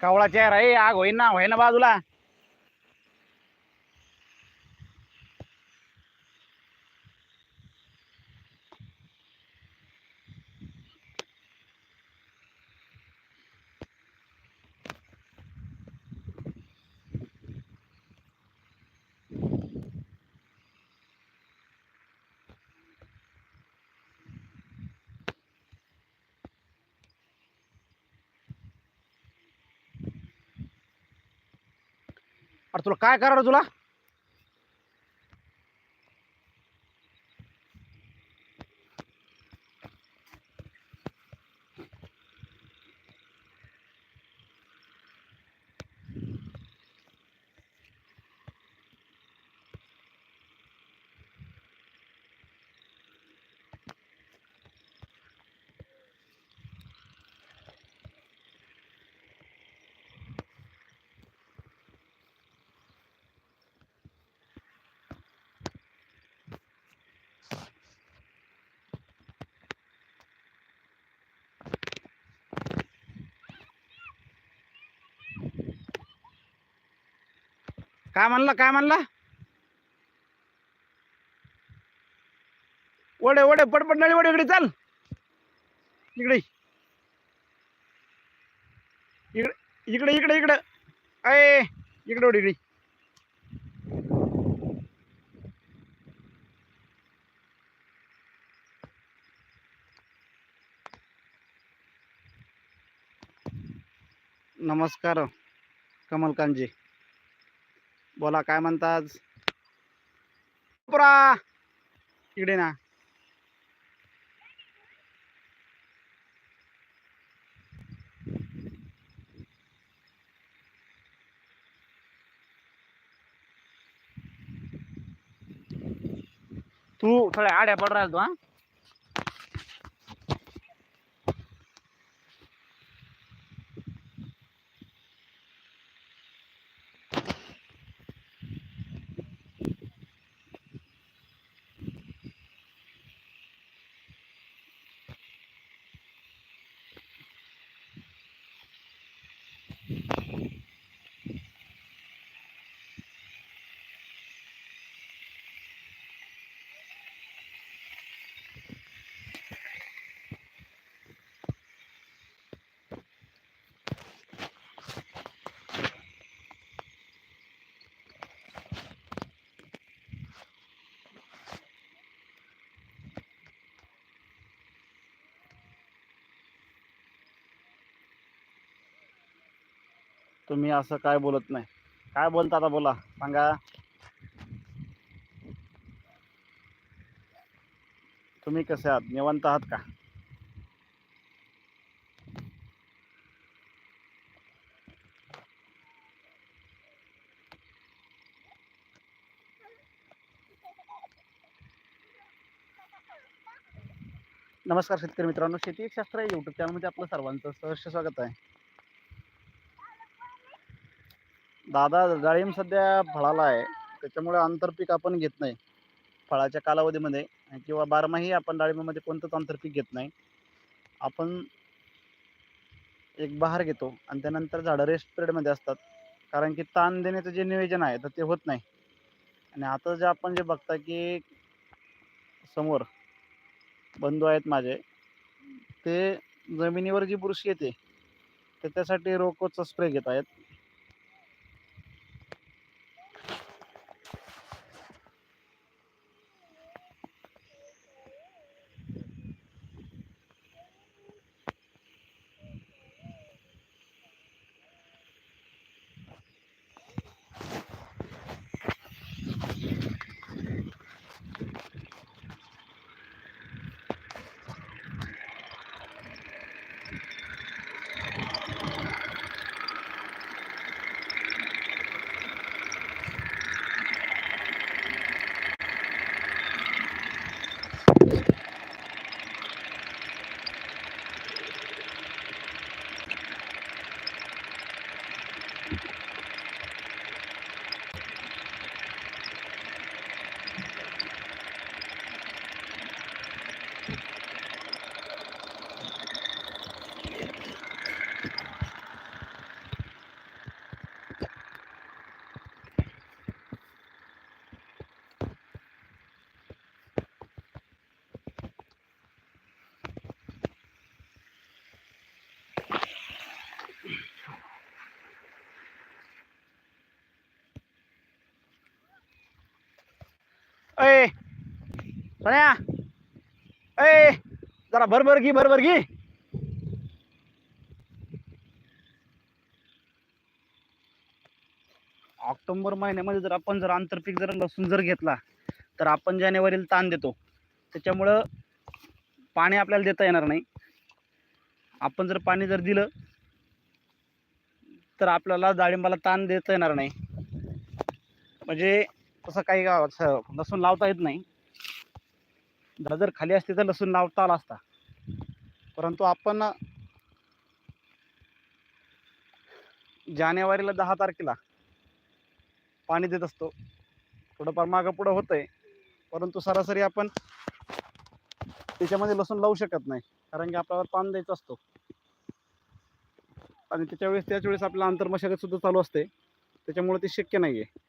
कावळा चेहरा आहे आग होईन ना होईन ना बाजूला. अरे तुला काय करणार तुला? काय म्हणला काय म्हणला? ओढे ओढे पडपड नळी ओढे इकडे चाल. इकडे. इकडे इकडे इकडे इकडे. अय इकडे ओढ इकडे. नमस्कार कमल बोला काय म्हणतात? पुरा! इकडे ना. तू थोड्या आड्या पड राहतो तू हा? तुम्ही असं काय बोलत नाही. काय बोलता आता बोला सांगा. तुम्ही कसे आहात? निवांत आहात का? नमस्कार शेतकरी मित्रांनो शेती एक शास्त्र आहे. युट्यूब चॅनलमध्ये आपलं सर्वांचं सहर्ष स्वागत आहे. दादा डाळिंब सध्या फळाला आहे. त्याच्यामुळे आंतरपीक आपण घेत नाही. फळाच्या कालावधीमध्ये किंवा बारमाही आपण डाळिंबामध्ये कोणतंच आंतरपीक घेत नाही. आपण एक बहार घेतो आणि त्यानंतर झाडं रेस्ट पिरियडमध्ये असतात. कारण की ताण देण्याचं जे नियोजन आहे तर ते होत नाही. आणि आता जे आपण जे बघता की समोर बंधू आहेत माझे ते जमिनीवर जी बुरशी येते तर त्यासाठी रोकोचा स्प्रे घेत आहेत. अय सोन्या. अय जरा भरभर घे भरभर घे. ऑक्टोबर महिन्यामध्ये जर आपण जर आंतरपीक जर लसूण जर घेतला तर आपण जानेवारीला ताण देतो. त्याच्यामुळं पाणी आपल्याला देता येणार नाही. आपण जर पाणी जर दिलं तर आपल्याला डाळिंबाला ताण देता येणार नाही. म्हणजे तसं काही लसूण लावता येत नाही. जर खाली असते तर लसूण लावता आला असता. परंतु आपण जानेवारीला दहा तारखेला पाणी देत असतो. थोडंफार मागं पुढं होतंय. परंतु सरासरी आपण त्याच्यामध्ये लसूण लावू शकत नाही. कारण की आपल्याला पान द्यायचा असतो. आणि त्याच्या वेळेस त्याच वेळेस आपल्याला आंतरमशागत सुद्धा चालू असते. त्याच्यामुळे ते शक्य नाही आहे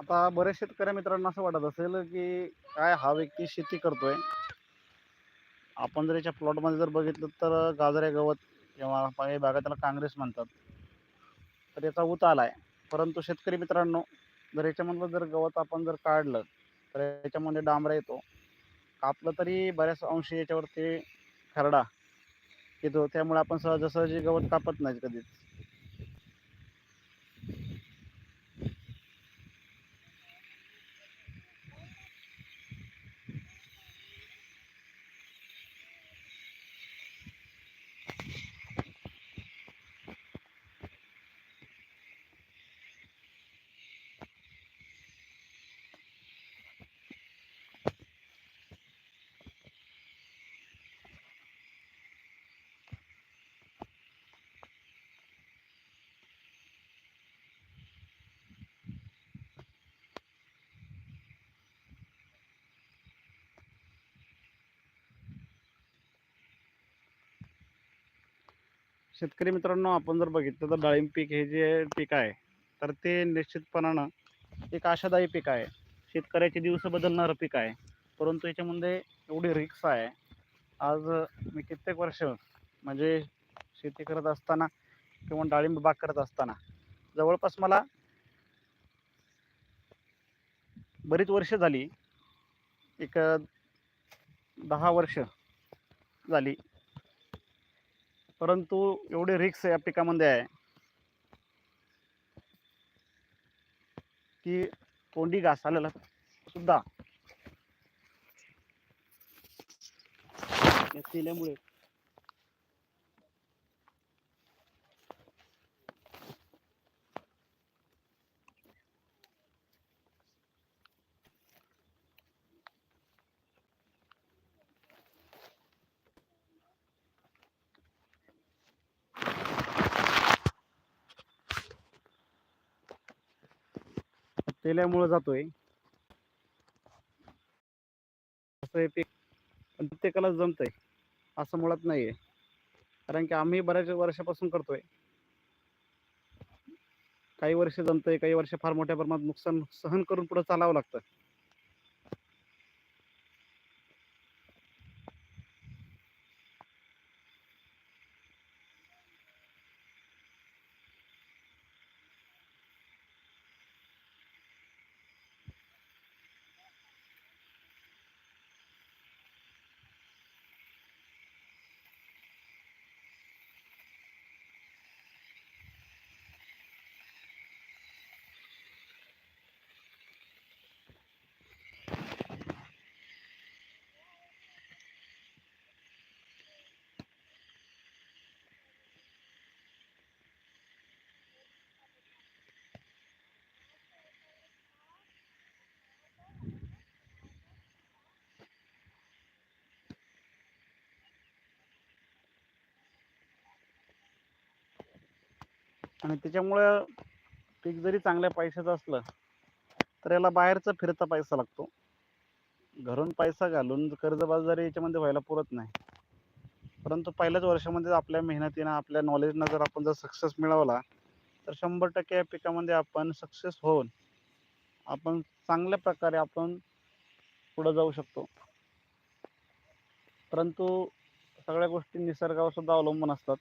आता बऱ्याच शेतकऱ्या मित्रांना असं वाटत असेल की काय हा व्यक्ती शेती करतोय. आपण जर याच्या प्लॉटमध्ये जर बघितलं तर गाजऱ्या गवत किंवा काही भागात त्याला काँग्रेस म्हणतात. तर याचा उत आहे परंतु शेतकरी मित्रांनो जर याच्यामधलं जर गवत आपण जर काढलं तर याच्यामध्ये डांबरा येतो. कापलं तरी बऱ्याच अंशी याच्यावरती खरडा येतो. त्यामुळे आपण सहजासहजी गवत कापत नाही कधीच. शेतकरी मित्रांनो आपण जर बघितलं तर डाळिंब पीक हे जे पीक आहे तर ते निश्चितपणानं एक आशादायी पीक आहे. शेतकऱ्याचे दिवस बदलणारं पीक आहे. परंतु याच्यामध्ये एवढी रिक्स आहे. आज मी कित्येक वर्ष म्हणजे शेती करत असताना किंवा डाळिंब बाग करत असताना जवळपास मला बरीच वर्ष झाली एक दहा वर्ष झाली परंतु एवढे रिक्स या पिकामध्ये आहे. की कोंडी घास आलेला सुद्धा केल्यामुळे तेल्यामुळे जातोय. असं हे पीक प्रत्येकाला जमतंय. असं मुळात नाहीये. कारण की आम्ही बऱ्याच वर्षापासून करतोय. काही वर्ष जमतंय काही वर्ष फार मोठ्या प्रमाणात नुकसान सहन करून पुढे चालावं लागतं. आणि त्याच्यामुळं पीक जरी चांगल्या पैशाचं असलं तर याला बाहेरचा फिरता पैसा लागतो. घरून पैसा घालून कर्जबाजारी याच्यामध्ये व्हायला पुरत नाही परंतु पहिल्याच वर्षामध्ये आपल्या मेहनतीनं आपल्या नॉलेजनं जर आपण जर सक्सेस मिळवला तर शंभर टक्के या पिकामध्ये आपण सक्सेस होऊन आपण चांगल्या प्रकारे आपण पुढं जाऊ शकतो. परंतु सगळ्या गोष्टी निसर्गावर सुद्धा अवलंबून असतात.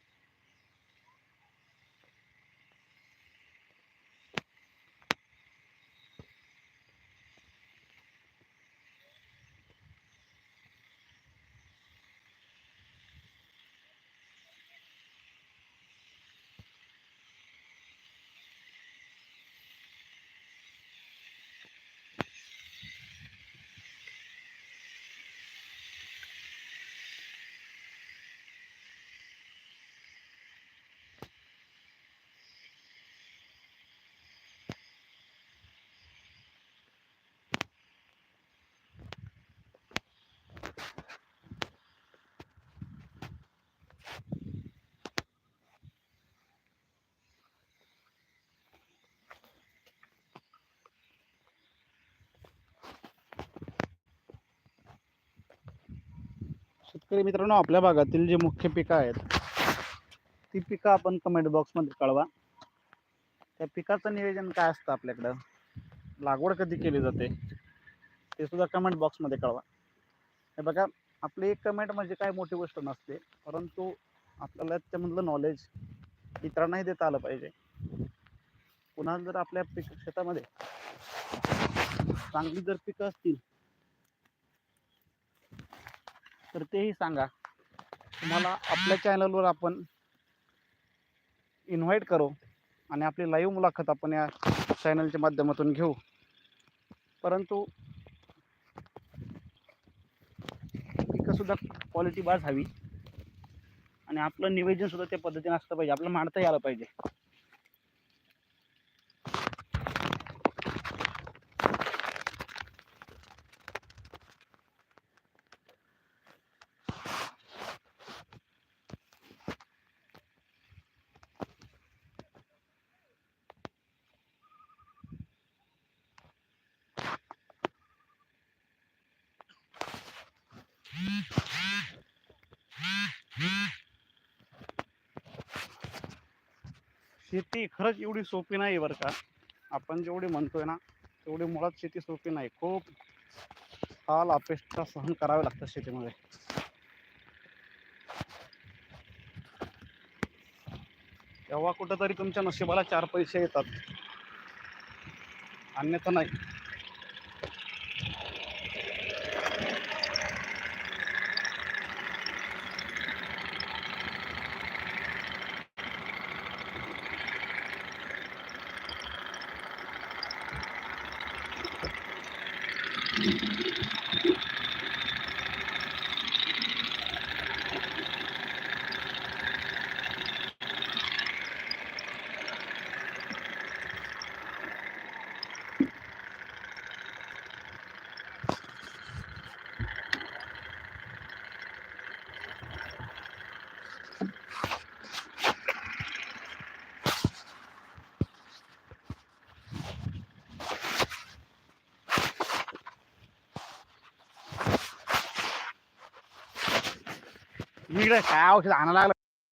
शेतकरी मित्रांनो आपल्या भागातील जे मुख्य पिकं आहेत ती पिकं आपण कमेंट बॉक्समध्ये कळवा. त्या पिकाचं नियोजन काय असतं आपल्याकडं? लागवड कधी केली जाते? ते सुद्धा कमेंट बॉक्समध्ये कळवा. हे बघा आपली एक कमेंट म्हणजे काय मोठी गोष्ट नसते परंतु आपल्याला त्यामधलं नॉलेज इतरांनाही देता आलं पाहिजे. पुन्हा जर आपल्या पिक शेतामध्ये चांगली जर पिकं असतील तर तेही सांगा. तुम्हाला आपल्या चॅनलवर आपण इन्व्हाइट करू आणि आपली लाईव्ह मुलाखत आपण या चॅनलच्या माध्यमातून घेऊ. परंतु सुद्धा क्वालिटी बाज हवी. आणि आपलं निवेदनसुद्धा सुद्धा त्या पद्धतीने असलं पाहिजे. आपलं मांडता यायला पाहिजे. शेती खरंच एवढी सोपी नाही बरं का. आपण जेवढी म्हणतोय ना तेवढी मुळात शेती सोपी नाही. खूप हाल अपेक्षा सहन करावे लागतात शेतीमध्ये. तेव्हा कुठंतरी तुमच्या नशिबाला चार पैसे येतात. अन्यथा नाही. मी इकडे काय औषध आणायला लागलं.